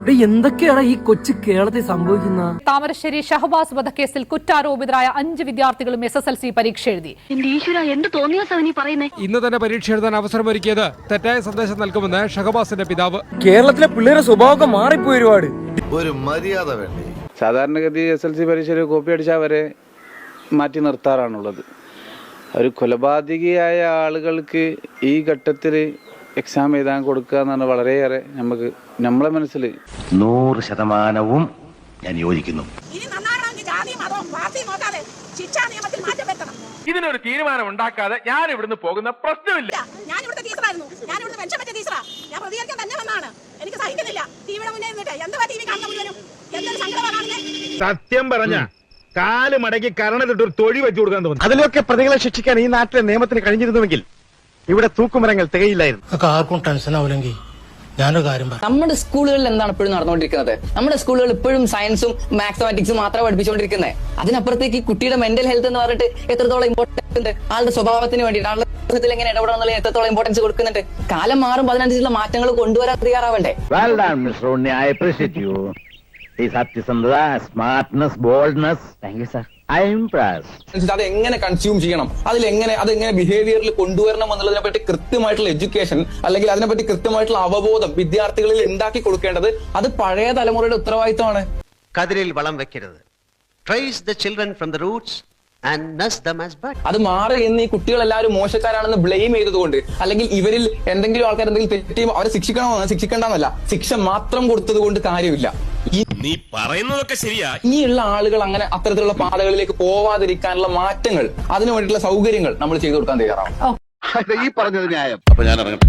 ഇവിടെ എന്തൊക്കെയാണ് ഈ കൊച്ചു കേരളത്തിൽ സംഭവിക്കുന്ന? താമരശ്ശേരി ഷഹബാസ് വധക്കേസിൽ കുറ്റാരോപിതരായ അഞ്ച് വിദ്യാർത്ഥികളും എസ് എസ് എൽ സി പരീക്ഷ എഴുതി. ഇന്ന് തന്നെ പരീക്ഷ എഴുതാൻ അവസരമൊരുക്കിയത് തെറ്റായ സന്ദേശം നൽകുമെന്ന് ഷഹബാസിന്റെ പിതാവ്. കേരളത്തിലെ പിള്ളേരുടെ സ്വഭാവം മാറിപ്പോയി ഒരുപാട്. ഒരു മര്യാദ വേണ്ടി? സാധാരണഗതി എസ് എൽ സി പരീക്ഷയിൽ കോപ്പി അടിച്ചാൽ അവരെ മാറ്റി നിർത്താറാണുള്ളത്. ഒരു കൊലപാതകിയായ ആളുകൾക്ക് ഈ ഘട്ടത്തിൽ എക്സാം എഴുതാൻ കൊടുക്കുക എന്നാണ് വളരെയേറെ നമുക്ക് നമ്മളെ മനസ്സിൽ നൂറ് ശതമാനവും ഞാൻ യോജിക്കുന്നു. ഇതിനൊരു തീരുമാനം ഉണ്ടാക്കാതെ ഞാൻ ഇവിടുന്ന് പോകുന്ന പ്രശ്നമില്ല. ഞാൻ ഇവിടുത്തെ ടീച്ചറായിരുന്നു. ഞാൻ ഇവിടുത്തെ ടീച്ചറാ. ഞാൻ പ്രതികരിക്കാൻ തന്നെ വന്നാണ് എനിക്ക് സഹിക്കുന്നില്ല. ടിവിയുടെ മുന്നേ നിന്നിട്ട് ടിവി കാണുന്ന മുഴുവനും? എന്തൊരു സങ്കടമാണ് സത്യം പറഞ്ഞ കാൽ മടക്കി കരണത്തിട്ട് ഒരു തൊഴി വെച്ചു കൊടുക്കാൻ തോന്നുന്നു. അതിലൊക്കെ പ്രതികളെ ശിക്ഷിക്കാൻ ഈ നാട്ടിലെ നിയമത്തിന് കഴിഞ്ഞിരുന്നുവെങ്കിൽ ഇവിടെ തൂക്കുമരങ്ങൾ തികയില്ലായിരുന്നു. ഒക്കെ ആർക്കും ടെൻഷൻ ആവില്ലെങ്കിൽ ഞാനൊരു കാര്യം പറയാം. നമ്മുടെ സ്കൂളുകളിൽ എന്താണ് ഇപ്പോഴും നടന്നുകൊണ്ടിരിക്കുന്നത്? നമ്മുടെ സ്കൂളുകൾ ഇപ്പോഴും സയൻസും മാത്തമാറ്റിക്സും മാത്രമേ പഠിപ്പിച്ചുകൊണ്ടിരിക്കുന്നത് അതിനപ്പുറത്തേക്ക് ഈ കുട്ടിയുടെ മെന്റൽ ഹെൽത്ത് എന്ന് പറഞ്ഞിട്ട് എത്രത്തോളം ഇമ്പോർട്ടൻസ് ഉണ്ട്? ആളുടെ സ്വഭാവത്തിന് വേണ്ടിയിട്ട് ആളുടെ ജീവിതത്തിൽ എങ്ങനെ ഇടപെടണം എന്നുള്ള എത്രത്തോളം ഇമ്പോർട്ടൻസ് കൊടുക്കുന്നുണ്ട്? കാലം മാറുമ്പോൾ അതിനനുസരിച്ചുള്ള മാറ്റങ്ങൾ കൊണ്ടുവരാൻ തയ്യാറാവണ്ടേ? ഈ സത്യസന്ധത smartness boldness thank you sir I impress അത് എങ്ങനെ കൺസ്യൂം ചെയ്യണം അതിൽ എങ്ങനെ അത് എങ്ങനെ ബിഹേവിയറിൽ കൊണ്ടുവരണം എന്നുള്ളതിനെ പറ്റി കൃത്യമായിട്ടുള്ള എഡ്യൂക്കേഷൻ അല്ലെങ്കിൽ അതിനെപ്പറ്റി കൃത്യമായിട്ടുള്ള അവബോധം വിദ്യാർത്ഥികളിൽ ഉണ്ടാക്കി കൊടുക്കേണ്ടത് അത് പഴയ തലമുറയുടെ ഉത്തരവാദിത്തമാണ്. കതിരിൽ വളം വെക്കരുത്. Trace the children from the roots and nurse them as bud അത് മാറി എന്ന് ഈ കുട്ടികൾ എല്ലാവരും മോശക്കാരാണെന്ന് ബ്ലെയിം ചെയ്തതുകൊണ്ട് അല്ലെങ്കിൽ ഇവരിൽ എന്തെങ്കിലും ആൾക്കാർ എന്തെങ്കിലും തെറ്റ് അവരെ ശിക്ഷിക്കണമെന്ന് ശിക്ഷിക്കേണ്ടെന്നല്ല. ശിക്ഷ മാത്രം കൊടുത്തത് കൊണ്ട് കാര്യമില്ല. നീ പറയുന്നതൊക്കെ ശരിയാ. ഇനിയുള്ള ആളുകൾ അങ്ങനെ അത്തരത്തിലുള്ള പാതകളിലേക്ക് പോവാതിരിക്കാനുള്ള മാറ്റങ്ങൾ അതിനു വേണ്ടിയിട്ടുള്ള സൗകര്യങ്ങൾ നമ്മൾ ചെയ്തു കൊടുക്കാൻ തയ്യാറാവും ഈ പറഞ്ഞത് ന്യായം. അപ്പൊ ഞാൻ ഇറങ്ങട്ടെ.